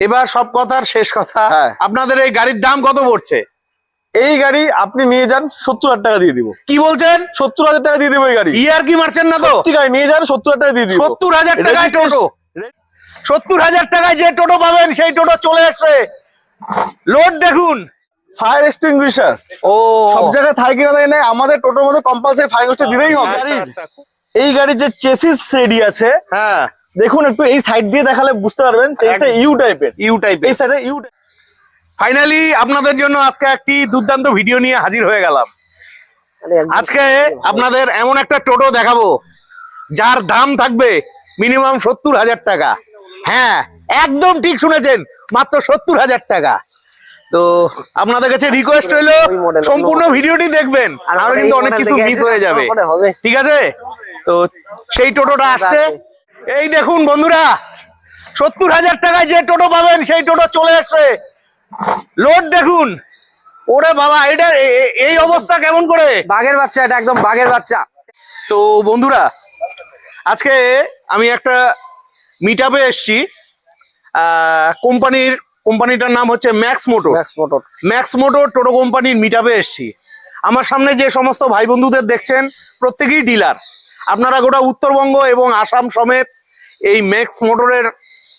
এবার সব কথার শেষ কথা হ্যাঁ। আপনাদের এই গাড়ির দাম কত পড়ছে? এই গাড়ি আপনি নিয়ে যান সত্তর হাজার টাকা দিয়ে দিব। কি বলছেন? সত্তর হাজার টাকা দিয়ে দিব এই গাড়ি। ইয়ার কি মারছেন না তো? গাড়ি নিয়ে যান সত্তর হাজার টাকা দিয়ে দিব। সত্তর হাজার টাকায় টোটো। সত্তর হাজার টাকায় যে টোটো পাবেন সেই টোটো চলে আসছে লোড দেখুন। ফায়ার এক্সটিংগুইশার ও। সব জায়গায় থাকে কিনা জানি না আমাদের টোটোর মধ্যে কম্পালসারি ফায়ার এক্সটিং দিতেই হবে। আচ্ছা, আচ্ছা। এই গাড়ির যে চেসিস রেডি আছে হ্যাঁ। দেখুন একটু এই সাইড দিয়ে দেখালে বুঝতে পারবেন ইউ টাইপের ইউ টাইপ এই সাইডে ইউ ফাইনালি আপনাদের জন্য আজকে একটি দুর্দান্ত ভিডিও নিয়ে হাজির হয়ে গেলাম। আজকে আপনাদের এমন একটা টোটো দেখাবো যার দাম থাকবে মিনিমাম সত্তর হাজার টাকা। হ্যাঁ একদম ঠিক শুনেছেন মাত্র সত্তর হাজার টাকা। তো আপনাদের কাছে রিকোয়েস্ট হইল সম্পূর্ণ ভিডিওটি দেখবেন আর কিন্তু অনেক কিছু মিস হয়ে যাবে। ঠিক আছে? তো সেই টোটোটা আসছে। এই দেখুন বন্ধুরা সত্তর হাজার টাকায় যে টোটো পাবেন সেই টোটো চলে আসছে। লোড দেখুন। ওরে বাবা এটা এই অবস্থা কেমন করে? বাঘের বাচ্চা এটা একদম বাঘের বাচ্চা। তো বন্ধুরা আজকে আমি একটা মিট আপে এসছি কোম্পানির কোম্পানিটার নাম হচ্ছে max motor max motor toto কোম্পানির মিট আপে এসছি। আমার সামনে যে সমস্ত ভাই বন্ধুদের দেখছেন প্রত্যেকেই ডিলার। আপনারা গোটা উত্তরবঙ্গ এবং আসাম সমেত এই ম্যাক্স মোটরের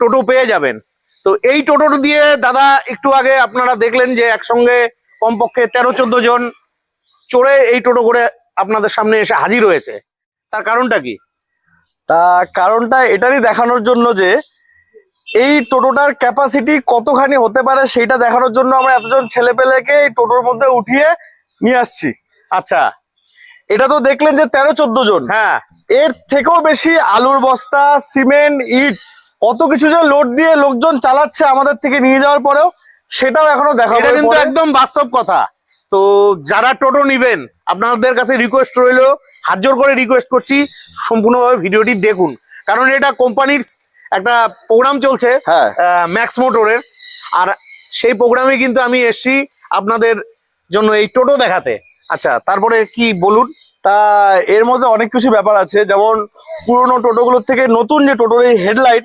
টোটো পেয়ে যাবেন। তো এই টোটো দিয়ে দাদা একটু আগে আপনারা দেখলেন যে একসঙ্গে কমপক্ষে তেরো চোদ্দ জন চড়ে এই টোটো করে আপনাদের সামনে এসে হাজির হয়েছে। তার কারণটা কি? তা কারণটা এটারই দেখানোর জন্য যে এই টোটোটার ক্যাপাসিটি কতখানি হতে পারে সেটা দেখানোর জন্য আমরা এতজন ছেলেপেলেকে এই টোটোর মধ্যে উঠিয়ে নিয়ে আসছি। আচ্ছা। এটা তো দেখলেন যে তেরো চোদ্দ জন। হ্যাঁ। এর থেকেও বেশি আলুর বস্তা সিমেন্ট ইট কত কিছু যে লোড দিয়ে লোকজন চালাচ্ছে আমাদের থেকে নিয়ে যাওয়ার পরেও সেটাও এখনও দেখাবো এটা কিন্তু একদম বাস্তব কথা। তো যারা টোটো নিবেন আপনাদের কাছে রিকোয়েস্ট রইল হাত জোর করে রিকোয়েস্ট করছি সম্পূর্ণভাবে ভিডিওটি দেখুন। কারণ এটা কোম্পানির একটা প্রোগ্রাম চলছে হ্যাঁ। ম্যাক্স মোটরের আর সেই প্রোগ্রামে কিন্তু আমি এসছি আপনাদের জন্য এই টোটো দেখাতে। আচ্ছা তারপরে কি বলুন? তা এর মধ্যে অনেক কিছু ব্যাপার আছে। যেমন পুরোনো টোটোগুলোর থেকে নতুন যে টোটোর এই হেডলাইট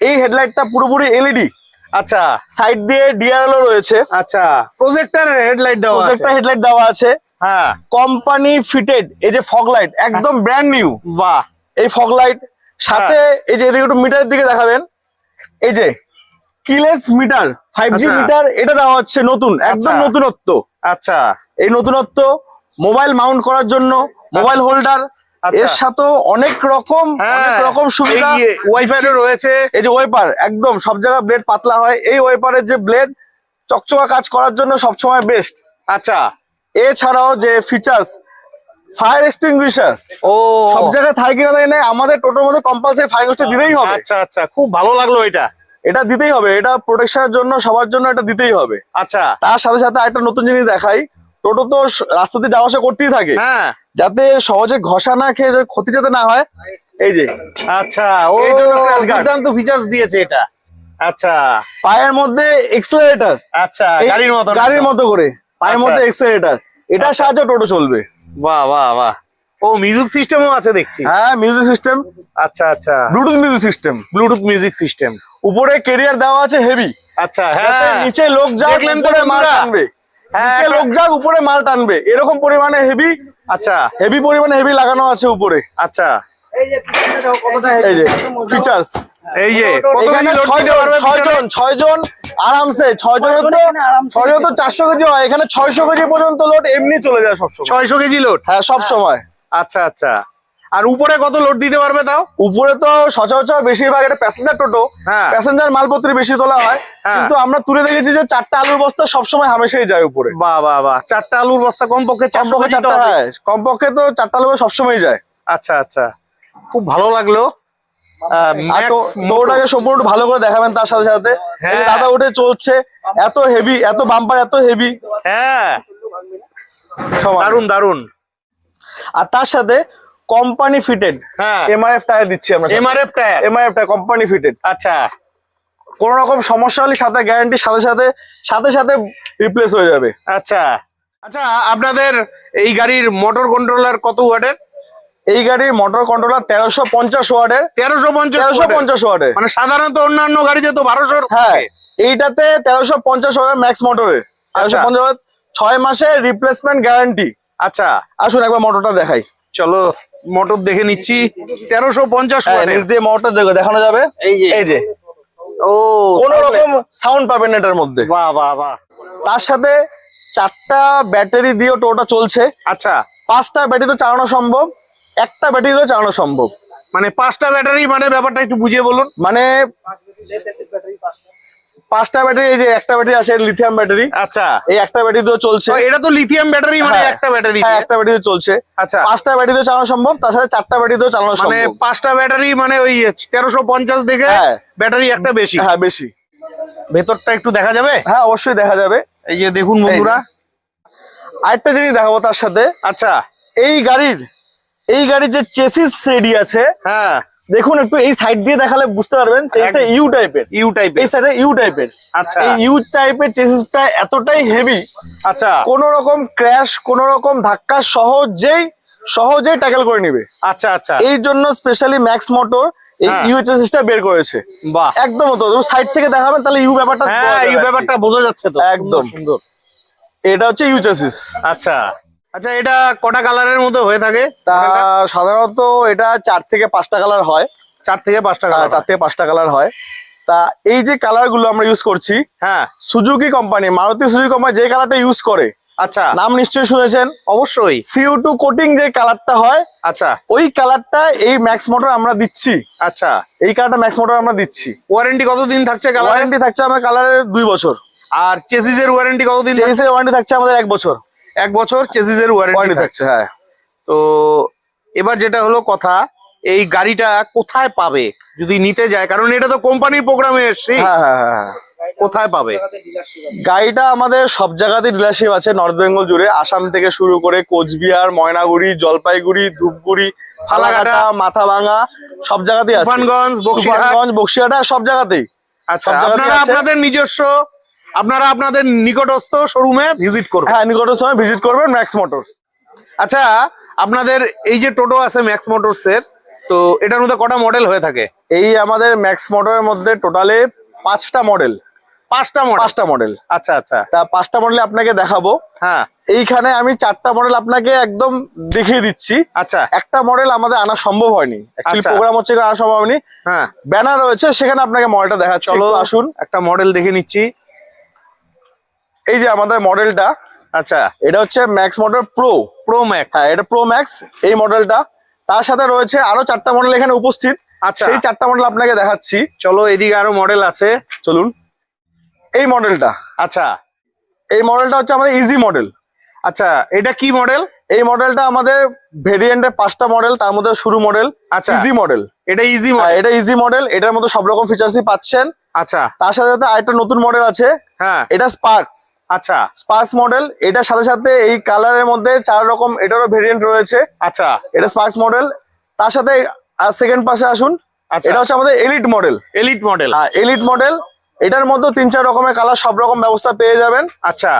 এই হেডলাইটটা পুরোপুরি এলইডি। আচ্ছা। সাইড দিয়ে ডিআরএলও রয়েছে। আচ্ছা। প্রজেক্টর হেডলাইট দেওয়া আছে। প্রজেক্টর হেডলাইট দেওয়া আছে। হ্যাঁ। কোম্পানি ফিটেড এই যে ফগ লাইট একদম ব্র্যান্ড নিউ। বাহ। এই ফগ লাইট সাথে এই যে এদিকে একটু মিটারের দিকে দেখাবেন। এই যে কিলেস মিটার ফাইভ জি আচ্ছা। মিটার এটা দেওয়া হচ্ছে নতুন একদম আচ্ছা। নতুনত্ব। আচ্ছা। এই নতুনত্ব মোবাইল মাউন্ট করার জন্য মোবাইল হোল্ডার আচ্ছা। এর সাথেও অনেক রকম অনেক রকম সুবিধা ওয়াইফাই রয়েছে। এই যে ওয়েপার একদম সব জায়গায় ব্লেড পাতলা হয়। এই ওয়েপারের যে ব্লেড চকচকা কাজ করার জন্য সবসময় বেস্ট আচ্ছা। এছাড়াও যে ফিচার্স ফায়ার এক্সটিংগুইশার ও। সব জায়গায় থাকে কিনা না আমাদের টোটোর মধ্যে কম্পালসারি ফায়ার এক্সটিং দিতেই হবে। আচ্ছা আচ্ছা। খুব ভালো লাগল এটা। এটা দিতেই হবে। এটা প্রোটেকশনের জন্য সবার জন্য এটা দিতেই হবে। আচ্ছা। তার সাথে সাথে একটা নতুন জিনিস দেখাই। টোটো তো রাস্তা দিয়ে যাওয়া আসা করতেই থাকে। হ্যাঁ। যাতে সহজে ঘষা না খেয়ে ক্ষতি যাতে না হয় এই যে। আচ্ছা ও। দুর্দান্ত ফিচার্স দিয়েছে এটা। আচ্ছা। পায়ের মধ্যে এক্সেলারেটর আচ্ছা গাড়ির মতো গাড়ির মতো করে। পায়ের আচ্ছা। মধ্যে এক্সেলারেটর এটার সাহায্যে টোটো চলবে। বাহ বাহ বাহ। ও মিউজিক সিস্টেমও আছে দেখছি। হ্যাঁ মিউজিক সিস্টেম আচ্ছা আচ্ছা। Bluetooth music system bluetooth music system উপরে কেরিয়ার দেওয়া আছে হেভি আচ্ছা হ্যাঁ। নিচে লোক যাক দেখলেন তো বন্ধুরা? টানবে। হ্যাঁ, নিচে একটা- লোক যাক উপরে মাল টানবে। এরকম পরিমাণে হেভি আচ্ছা। হেভি পরিমাণে হেভি লাগানো আছে উপরে। আচ্ছা। এই যে ফিচার্স এই যে ছয়জন ছয়জন ছয়জন আরামসে ছয়জনের তো ছয়জন তো চারশো কেজি হয়। এখানে ছয়শো কেজি পর্যন্ত লোড এমনি চলে যায় সবসময়। ছয়শো কেজি লোড হ্যাঁ সব সময় আচ্ছা আচ্ছা। আর উপরে কত লোড দিতে পারবে তাও? উপরে তো সচরাচর বেশিরভাগ এটা প্যাসেঞ্জার টোটো। হ্যাঁ। প্যাসেঞ্জার মালপত্র বেশি তোলা হয়। হ্যাঁ। কিন্তু আমরা তুলে দেখেছি যে চারটা আলুর বস্তা সবসময় হামেশাই যায় উপরে। বাহ বাহ বাহ চারটা আলুর বস্তা কম পক্ষে চারশো কমপক্ষে তো চারটা হবে। হ্যাঁ কমপক্ষে তো চারটা আলু সবসময় যায়। আচ্ছা আচ্ছা। খুব ভালো লাগল। সম্পূর্ণ ভালো করে দেখাবেন তার সাথে সাথে। হ্যাঁ। দাদা উঠে চলছে এত হেভি এত বাম্পার এত হেভি হ্যাঁ। দারুণ দারুণ আর তার সাথে কোম্পানি ফিটেড হ্যাঁ। এমআরএফ টায়ার দিচ্ছি আমরা MRF tyre MRF tyre company fitted আচ্ছা। কোন রকম সমস্যা হলে সাথে গ্যারান্টি সাথে সাথে সাথে সাথে রিপ্লেস হয়ে যাবে। আচ্ছা। আচ্ছা আপনাদের এই গাড়ির মোটর কন্ট্রোলার কত ওয়াটের? এই গাড়ির মোটর কন্ট্রোলার তেরোশো পঞ্চাশ ওয়ার্ডের তেরোশো পঞ্চাশ তেরোশো পঞ্চাশ ওয়ার্ডের মানে সাধারণত অন্যান্য গাড়িতে তো বারোশো হ্যাঁ এইটাতে তেরোশো পঞ্চাশ ওয়ার্ডের ম্যাক্স মোটরের তেরোশো আচ্ছা। পঞ্চাশ watt, ছয় মাসের রিপ্লেসমেন্ট গ্যারান্টি আচ্ছা। আসুন একবার মোটরটা দেখাই। চলো। মোটর দেখে নিচ্ছি। তেরোশো পঞ্চাশ হ্যাঁ নিচ দিয়ে মোটরটা দেখো দেখানো যাবে? এই যে। এই যে। ও কোন রকম সাউন্ড পাবেন এটার মধ্যে। বাহ বাহ বাহ। তার সাথে চারটা ব্যাটারি দিয়ে টোটা চলছে। আচ্ছা। পাঁচটা ব্যাটারি তো চালানো সম্ভব একটা ব্যাটারি দিয়েও চালানো সম্ভব। মানে পাঁচটা ব্যাটারি মানে ব্যাপারটা একটু বুঝিয়ে বলুন। মানে পাঁচটা ব্যাটারি এই যে একটা ব্যাটারি আছে লিথিয়াম ব্যাটারি আচ্ছা। এই একটা ব্যাটারি দিয়েও চলছে। এটা তো লিথিয়াম ব্যাটারি মানে হ্যাঁ, একটা ব্যাটারি হ্যাঁ একটা ব্যাটারি দিয়ে চলছে। আচ্ছা। পাঁচটা ব্যাটারি দিয়েও চালানো সম্ভব তার সাথে চারটা ব্যাটারি দিয়েও চালানো সম্ভব। মানে পাঁচটা ব্যাটারি মানে ওই তেরোশো পঞ্চাশ দেখে হ্যাঁ। ব্যাটারি একটা বেশি। হ্যাঁ বেশি। ভেতরটা একটু দেখা যাবে? হ্যাঁ অবশ্যই দেখা যাবে। এই যে দেখুন বন্ধুরা। আরেকটা জিনিস দেখাবো তার সাথে। আচ্ছা। এই গাড়ির এই গাড়ির যে চেসিস রেডি আছে হ্যাঁ। দেখুন একটু এই সাইড দিয়ে দেখালে বুঝতে পারবেন ইউ টাইপের ইউ টাইপের এই সাইডে ইউ টাইপের আচ্ছা। এই ইউ টাইপের চেসিসটা এতটাই হেভি আচ্ছা। কোন রকম ক্র্যাশ কোন রকম ধাক্কা সহজেই সহজেই ট্যাকেল করে নিবে। আচ্ছা আচ্ছা। এই জন্য স্পেশালি ম্যাক্স মোটর এই হ্যাঁ। ইউ চেসিসটা বের করেছে। বাহ। একদম তো সাইড থেকে দেখাবেন তাহলে ইউ ব্যাপারটা হ্যাঁ কি। ব্যাপারটা বোঝা যাচ্ছে তো। একদম। সুন্দর। এটা হচ্ছে ইউ চেসিস আচ্ছা। আচ্ছা এটা কটা কালারের মধ্যে হয়ে থাকে? তা সাধারণত এটা চার থেকে পাঁচটা কালার হয়। চার থেকে পাঁচটা কালার চার থেকে পাঁচটা কালার হয়। তা এই যে কালারগুলো আমরা ইউজ করছি হ্যাঁ। Suzuki company Maruti Suzuki company যে কালারটা ইউজ করে আচ্ছা। নাম নিশ্চয়ই শুনেছেন? অবশ্যই। সিউ টু কোটিং যে কালারটা হয় আচ্ছা। ওই কালারটা এই ম্যাক্স মোটর আমরা দিচ্ছি। আচ্ছা। এই কালারটা ম্যাক্স মোটর আমরা দিচ্ছি। ওয়ারেন্টি কতদিন থাকছে ওয়ারেন্টি থাকছে আমার কালারের দুই বছর। আর চেসিস এর ওয়ারেন্টি কতদিন থাকছে? চেসিসের ওয়ারেন্টি থাকছে আমাদের এক বছর। এক বছর চেসিসের ওয়ারেন্টি থাকছে। হ্যাঁ। তো এবার যেটা হলো কথা এই গাড়িটা কোথায় পাবে? যদি নিতে যায় কারণ এটা তো কোম্পানির প্রোগ্রামে এসছি। হ্যাঁ হ্যাঁ হ্যাঁ হ্যাঁ। কোথায় পাবে? গাড়িটা আমাদের সব জায়গাতেই ডিলারশিপ আছে নর্থ বেঙ্গল জুড়ে। আসাম থেকে শুরু করে কোচবিহার ময়নাগুড়ি জলপাইগুড়ি ধূপগুড়ি ফালাকাটা মাথাভাঙা সব জায়গাতেই আছে। তুফানগঞ্জ বক্সিরহাট। বক্সিয়াটা সব জায়গাতেই। আচ্ছা আপনারা আপনাদের নিজস্ব আপনারা আপনাদের নিকটস্থ শোরুমে ভিজিট করবেন। হ্যাঁ নিকটের সময় ভিজিট করবেন ম্যাক্স মোটরস আচ্ছা আপনাদের এই যে টোটো আছে ম্যাক্স মোটরস এর তো এটার মধ্যে কটা মডেল হয়ে থাকে? এই আমাদের ম্যাক্স মোটরের মধ্যে টোটালে পাঁচটা মডেল পাঁচটা মডেল পাঁচটা মডেল আচ্ছা আচ্ছা। তা পাঁচটা মডেল আপনাকে দেখাবো। হ্যাঁ। এইখানে আমি চারটা মডেল আপনাকে একদম দেখিয়ে দিচ্ছি। আচ্ছা। একটা মডেল আমাদের আনা সম্ভব হয়নি। অ্যাকচুয়ালি আচ্ছা। প্রোগ্রাম হচ্ছে আনা সম্ভব হয়নি। হ্যাঁ। ব্যানার রয়েছে সেখানে আপনাকে মডেলটা দেখাচ্ছি। চলো আসুন। একটা মডেল দেখে নিচ্ছি। এই যে আমাদের মডেলটা আচ্ছা। এটা হচ্ছে max model pro pro max হ্যাঁ এটা প্রো ম্যাক্স এই মডেলটা। তার সাথে রয়েছে আরও চারটা মডেল এখানে উপস্থিত। আচ্ছা। এই চারটা মডেল আপনাকে দেখাচ্ছি। চলো এদিকে আরও মডেল আছে। চলুন। এই মডেলটা। আচ্ছা। এই মডেলটা হচ্ছে আমাদের ইজি মডেল আচ্ছা এটা কি মডেল এই মডেলটা আমাদের ভেরিয়েন্টের পাঁচটা মডেল তার মধ্যে শুরু মডেল আচ্ছা। ইজি মডেল এটা ইজি হ্যাঁ মডেল এটা ইজি মডেল এটার মধ্যে সব রকম ফিচার্সই পাচ্ছেন। আচ্ছা। তার সাথে সাথে আরেকটা নতুন মডেল আছে। হ্যাঁ। এটা স্পার্কস আচ্ছা। স্পার্কস মডেল এটার সাথে সাথে এই কালারের মধ্যে চার রকম এটারও ভেরিয়েন্ট রয়েছে। আচ্ছা। এটা স্পার্কস মডেল তার সাথে আর সেকেন্ড পাশে আসুন। আচ্ছা। এটা হচ্ছে আমাদের এলিট মডেল এলিট মডেল হ্যাঁ এলিট মডেল এটার মধ্যে তিন চার রকমের কালার সব রকম ব্যবস্থা পেয়ে যাবেন। আচ্ছা।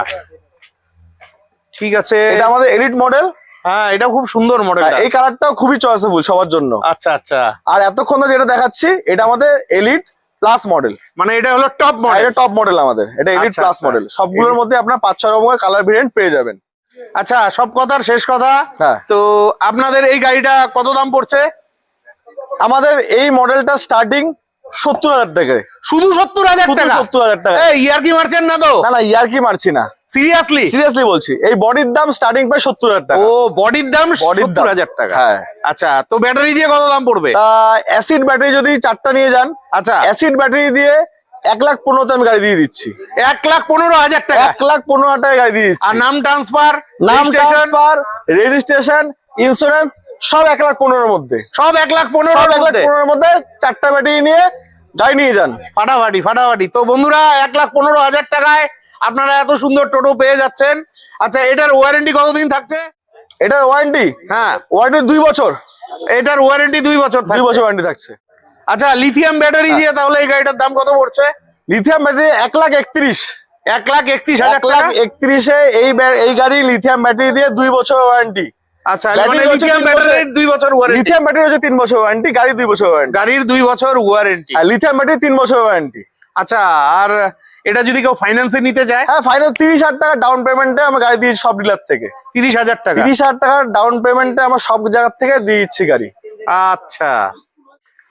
ঠিক আছে। এটা আমাদের এলিট মডেল হ্যাঁ এটা খুব সুন্দর মডেল এই কালারটাও খুবই চয়েসেবল সবার জন্য। আচ্ছা আচ্ছা। আর এতক্ষণ যেটা দেখাচ্ছি এটা আমাদের এলিট প্লাস মডেল মানে এটা হলো টপ মডেল এটা টপ মডেল আমাদের। এটা এলিট প্লাস। মডেল সবগুলোর মধ্যে আপনার পাঁচ ছ রকমের কালার ভেরিয়েন্ট পেয়ে যাবেন। আচ্ছা সব কথার শেষ কথা। হ্যাঁ। তো আপনাদের এই গাড়িটা কত দাম পড়ছে? আমাদের এই মডেলটা স্টার্টিং সত্তর হাজার টাকায়। শুধু সত্তর হাজার টাকা? সত্তর হাজার টাকা এই ইয়ার কি মারছেন না তো? না না ইয়ার কি মারছি না। সিরিয়াসলি সিরিয়াসলি বলছি। এই বডির দাম স্টার্টিং প্রায় সত্তর হাজার টাকা। ও বডির দাম সত্তর হাজার টাকা। হ্যাঁ। আচ্ছা তো ব্যাটারি দিয়ে কত দাম পড়বে? অ্যাসিড ব্যাটারি যদি চারটা নিয়ে যান আচ্ছা। অ্যাসিড ব্যাটারি দিয়ে এক লাখ পনেরোতে আমি গাড়ি দিয়ে দিচ্ছি। এক লাখ পনেরো হাজার টাকা। এক লাখ পনেরো হাজার টাকা গাড়ি দিয়ে দিচ্ছি। আর নাম ট্রান্সফার নাম ট্রান্সফার রেজিস্ট্রেশন ইন্স্যুরেন্স সব এক লাখ পনেরোর মধ্যে। সব এক লাখ পনেরো এক লাখ পনেরোর মধ্যে চারটা ব্যাটারি নিয়ে গাড়ি নিয়ে যান। ফাটাফাটি ফাটাফাটি। তো বন্ধুরা এক লাখ পনেরো হাজার টাকায় আপনারা এত সুন্দর টোটো পেয়ে যাচ্ছেন। আচ্ছা এটার ওয়ারেন্টি কতদিন থাকছে? এটার ওয়ারেন্টি হ্যাঁ। ওয়ারেন্টি দুই বছর। এটার ওয়ারেন্টি দুই বছর দুই বছর ওয়ারেন্টি থাকছে। আচ্ছা লিথিয়াম ব্যাটারি দিয়ে তাহলে এই গাড়িটার দাম কত পড়ছে? লিথিয়াম ব্যাটারি এক লাখ একত্রিশ। এক লাখ একত্রিশ হাজার এক লাখ একত্রিশে এই এই গাড়ি লিথিয়াম ব্যাটারি দিয়ে দুই বছর ওয়ারেন্টি আচ্ছা মানে লিথিয়াম ব্যাটারির দুই বছর ওয়ারেন্টি লিথিয়াম ব্যাটারি হচ্ছে তিন বছর ওয়ারেন্টি গাড়ি দুই বছর ওয়ারেন্টি গাড়ির দুই বছর ওয়ারেন্টি আর লিথিয়াম ব্যাটারি তিন বছর ওয়ারেন্টি আচ্ছা আর এটা যদি কেউ ফাইন্যান্সে নিতে যায় হ্যাঁ ফাইনাল তিরিশ হাজার টাকা ডাউন পেমেন্টে আমি গাড়ি দিয়েছি সব ডিলার থেকে। তিরিশ হাজার টাকা? তিরিশ হাজার টাকা ডাউন পেমেন্টে আমার সব জায়গা থেকে দিয়ে দিচ্ছি গাড়ি। আচ্ছা।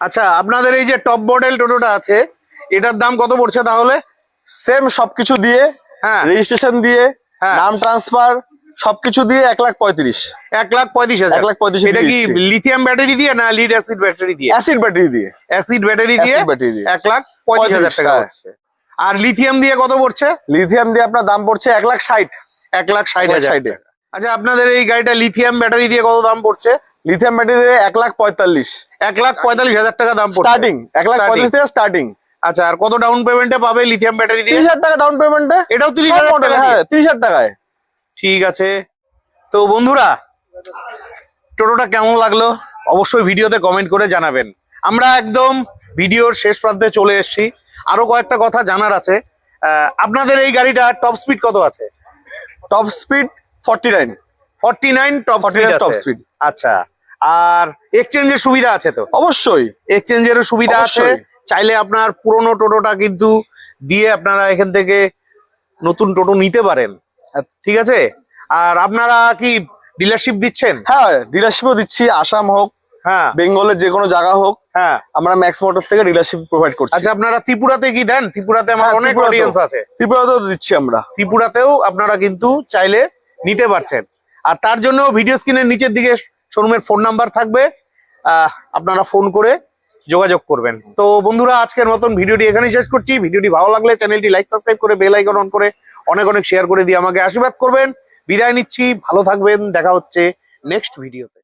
আচ্ছা আপনাদের এই যে টপ মডেল টোটোটা আছে এটার দাম কত পড়ছে তাহলে? সেম সবকিছু দিয়ে হ্যাঁ। রেজিস্ট্রেশন দিয়ে হ্যাঁ। নাম ট্রান্সফার সবকিছু দিয়ে এক লাখ পঁয়ত্রিশ এক লাখ পঁয়ত্রিশ হাজার এক লাখ পঁয়ত্রিশ এটা কি লিথিয়াম ব্যাটারি দিয়ে না লিড অ্যাসিড ব্যাটারি দিয়ে অ্যাসিড ব্যাটারি দিয়ে অ্যাসিড ব্যাটারি দিয়ে দিয়ে। এক লাখ পঁয়ত্রিশ হাজার টাকা হ্যাঁ। আর লিথিয়াম দিয়ে কত পড়ছে লিথিয়াম দিয়ে আপনার দাম পড়ছে এক লাখ ষাট এক লাখ ষাট হাজার। আচ্ছা আপনাদের এই গাড়িটা লিথিয়াম ব্যাটারি দিয়ে কত দাম পড়ছে লিথিয়াম ব্যাটারি দিয়ে এক লাখ পঁয়তাল্লিশ এক লাখ পঁয়তাল্লিশ হাজার টাকা দাম পড়ছে স্টার্টিং এক লাখ। পঁয়তাল্লিশ থেকে স্টার্টিং আচ্ছা আর কত ডাউন পেমেন্টে পাবে লিথিয়াম ব্যাটারি দিয়ে তিরিশ হাজার টাকা ডাউন পেমেন্টে এটাও তিরিশ হাজার টাকা হ্যাঁ তিরিশ হাজার টাকায় ঠিক আছে। তো বন্ধুরা টোটোটা কেমন লাগল? অবশ্যই ভিডিওতে কমেন্ট করে জানাবেন। আমরা একদম ভিডিওর শেষ প্রান্তে চলে এসেছি। আরও কয়েকটা কথা জানার আছে। আপনাদের এই গাড়িটা টপ স্পিড কত আছে? Top speed forty nine forty nine top 49 speed আছে। speed। আচ্ছা আর এক্সচেঞ্জের সুবিধা আছে তো? অবশ্যই। এক্সচেঞ্জের সুবিধা আছে। চাইলে আপনার পুরনো টোটোটা কিন্তু দিয়ে আপনারা এখান থেকে নতুন টোটো নিতে পারেন। ঠিক আছে? আর আপনারা কি ডিলারশিপ দিচ্ছেন? হ্যাঁ ডিলারশিপও দিচ্ছি আসাম হোক হ্যাঁ। বেঙ্গলের যে কোনো জায়গা হোক হ্যাঁ। আমরা ম্যাক্স মোটর থেকে ডিলারশিপ প্রোভাইড করছি। আচ্ছা আপনারা ত্রিপুরাতে কি দেন? ত্রিপুরাতে আমার হ্যাঁ, অনেক অডিয়েন্স আছে। ত্রিপুরাতেও দিচ্ছি আমরা। ত্রিপুরাতেও আপনারা কিন্তু চাইলে নিতে পারছেন। আর তার জন্য ভিডিও স্ক্রিনের নিচের দিকে শোরুমের ফোন নাম্বার থাকবে। আহ, আপনারা ফোন করে যোগাযোগ করবেন। তো বন্ধুরা, আজকের মতন ভিডিওটি এখানেই শেষ করছি। ভিডিওটি ভালো লাগলে চ্যানেলটি লাইক, সাবস্ক্রাইব করে বেল আইকন অন করে অনেক অনেক শেয়ার করে দিয়ে আমাকে আশীর্বাদ করবেন। বিদায় নিচ্ছি, ভালো থাকবেন, দেখা হচ্ছে নেক্সট ভিডিওতে।